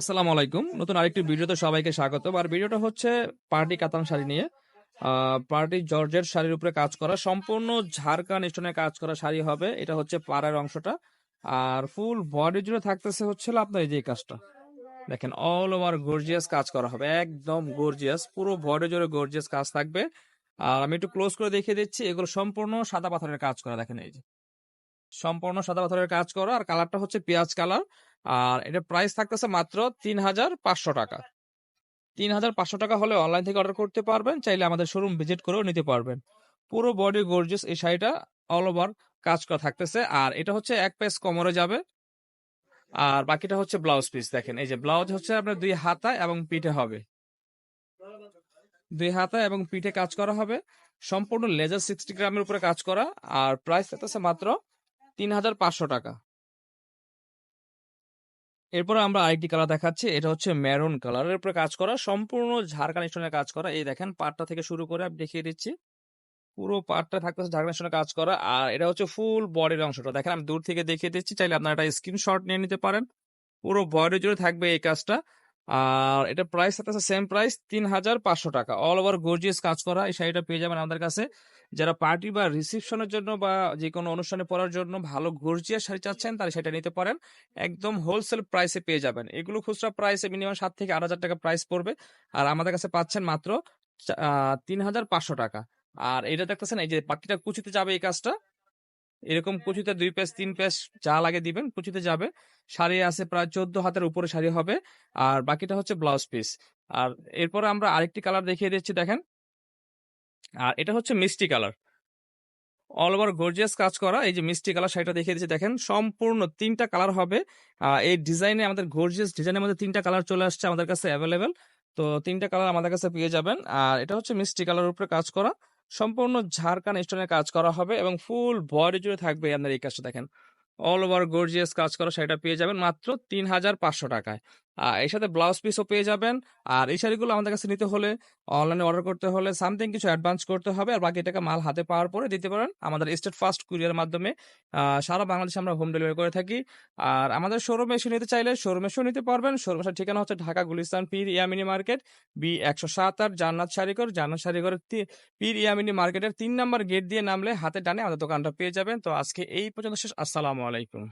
আসসালামু আলাইকুম। নতুন আরেকটি ভিডিওতে সবাইকে স্বাগত। আর ভিডিওটা হচ্ছে পার্টি কাতান শাড়ি নিয়ে। পার্টি জর্জের শাড়ির উপরে কাজ করা, সম্পূর্ণ ঝাড়খান স্টোনে কাজ করা শাড়ি হবে। এটা হচ্ছে পাড়ার অংশটা। আর ফুল বডি জুড়ে থাকতেছে হচ্ছে আপনার এই যে কাজটা। দেখেন অল ওভার গর্জিয়াস কাজ করা হবে, একদম গর্জিয়াস পুরো বডি জুড়ে গর্জিয়াস কাজ থাকবে। আর আমি একটু ক্লোজ করে দেখিয়ে দিচ্ছি, এগুলো সম্পূর্ণ সাদা পাথরের কাজ করা, দেখেন এই যে। সম্পূর্ণ সাদা পাথরের কাজ করা, আর কালারটা হচ্ছে পেঁয়াজ কালার আর এটা প্রাইস থাকতেছে মাত্র তিন হাজার পাঁচশো টাকা। তিন হাজার পাঁচশো টাকা হলে অনলাইন থেকে অর্ডার করতে পারবেন, চাইলে আমাদের শোরুম ভিজিট করেও নিতে পারবেন। পুরো বডি গর্জিয়াস এই শাড়িটা অল ওভার কাজ করা থাকতেছে, আর এটা হচ্ছে এক পেস কোমরে যাবে। আর বাকিটা হচ্ছে ব্লাউজ পিস দেখেন, এই যে ব্লাউজ হচ্ছে আপনার দুই হাতা এবং পিঠে হবে। দুই হাতা এবং পিঠে কাজ করা হবে, সম্পূর্ণ লেজার সিক্সটি গ্রামের উপরে কাজ করা, আর প্রাইস থাকতেছে মাত্র তিন হাজার পাঁচশো টাকা। এরপর আমরা আরেকটি কালার দেখাচ্ছি, এটা হচ্ছে মেরুন কালারের উপরে কাজ করা, সম্পূর্ণ ঝাড়খান স্টোনের কাজ করা। এই দেখেন, পাটটা থেকে শুরু করে আমি দেখিয়ে দিচ্ছি। পুরো পাটটা থাকতেছে ঝাড়খান স্টোনের কাজ করা। আর এটা হচ্ছে ফুল বডির অংশটা। দেখেন, আমি দূর থেকে দেখিয়ে দিচ্ছি, চাইলে আপনারা একটা স্ক্রিনশট নিয়ে নিতে পারেন। পুরো বডি জুড়ে থাকবে এই কাজটা। আর এটা প্রাইস থাকতেছে সেম প্রাইস তিন হাজার পাঁচশো টাকা। অল ওভার গর্জিয়াস কাজ করা, এই শাড়িটা পেয়ে যাবেন আমাদের কাছে। যারা পার্টি বা রিসেপশনের জন্য বা যে কোনো অনুষ্ঠানে পরার জন্য ভালো গর্জিয়াস শাড়ি চাচ্ছেন, তারা সেটা নিতে পারেন। একদম হোলসেল প্রাইসে পেয়ে যাবেন। এগুলো খুচরা প্রাইসে মিনিমাম সাত থেকে আট হাজার টাকা প্রাইস পড়বে। আর আমাদের কাছে পাচ্ছেন মাত্র তিন হাজার পাঁচশো টাকা। আর এটা দেখতেছেন, এই যে বাকিটা কুচিতে যাবে এই কাজটা। এরকম কুচিতে দুই পেস তিন পেস যা লাগে দিবেন, কুচিতে যাবে। শাড়ি আছে প্রায় চোদ্দ হাতের উপরে শাড়ি হবে। আর বাকিটা হচ্ছে ব্লাউজ পিস আর এরপরে আমরা আরেকটি কালার দেখিয়ে দিচ্ছি, দেখেন। আর এটা হচ্ছে মিষ্টি কালার। অল ওভার গর্জিয়াস কাজ করা, এই যে মিষ্টি কালার শাড়িটা দেখিয়ে দিচ্ছি, দেখেন সম্পূর্ণ তিনটা কালার হবে। এই ডিজাইনে আমাদের গর্জিয়াস ডিজাইনের মধ্যে তিনটা কালার চলে আসছে আমাদের কাছে অ্যাভেলেবেল তো তিনটা কালার আমাদের কাছে পেয়ে যাবেন। আর এটা হচ্ছে মিষ্টি কালার উপরে কাজ করা। সম্পূর্ণ ঝাড়খান স্টোনের কাজ করা হবে এবং ফুল বডি জুড়ে থাকবে আপনার এই কাজটা, দেখেন। অল ওভার গর্জিয়াস কাজ করা শাড়িটা পেয়ে যাবেন মাত্র তিন হাজার পাঁচশো টাকায়। এর সাথে ব্লাউজ পিসও পেয়ে যাবেন। আর এই শাড়িগুলো আমাদের কাছে নিতে হলে অনলাইনে অর্ডার করতে হলে সামথিং কিছু অ্যাডভান্স করতে হবে আর বাকি টাকা মাল হাতে পাওয়ার পরে দিতে পারেন আমাদের স্টেট ফার্স্ট কুরিয়ার মাধ্যমে। সারা বাংলাদেশে আমরা হোম ডেলিভারি করে থাকি। আর আমাদের শোরুমে এসে নিতে চাইলে শোরুমে এসেও নিতে পারবেন। শোরুমের ঠিকানা হচ্ছে ঢাকা গুলিস্তান পীর ইয়ামিনি মার্কেট বি একশো সাত আট জান্নাত শাড়িঘর। জান্নাত শাড়িঘরের পীর ইয়ামিনি মার্কেটের তিন নম্বর গেট দিয়ে নামলে হাতে ডানে আমাদের দোকানটা পেয়ে যাবেন। তো আজকে এই পর্যন্ত শেষ। আসসালামু আলাইকুম।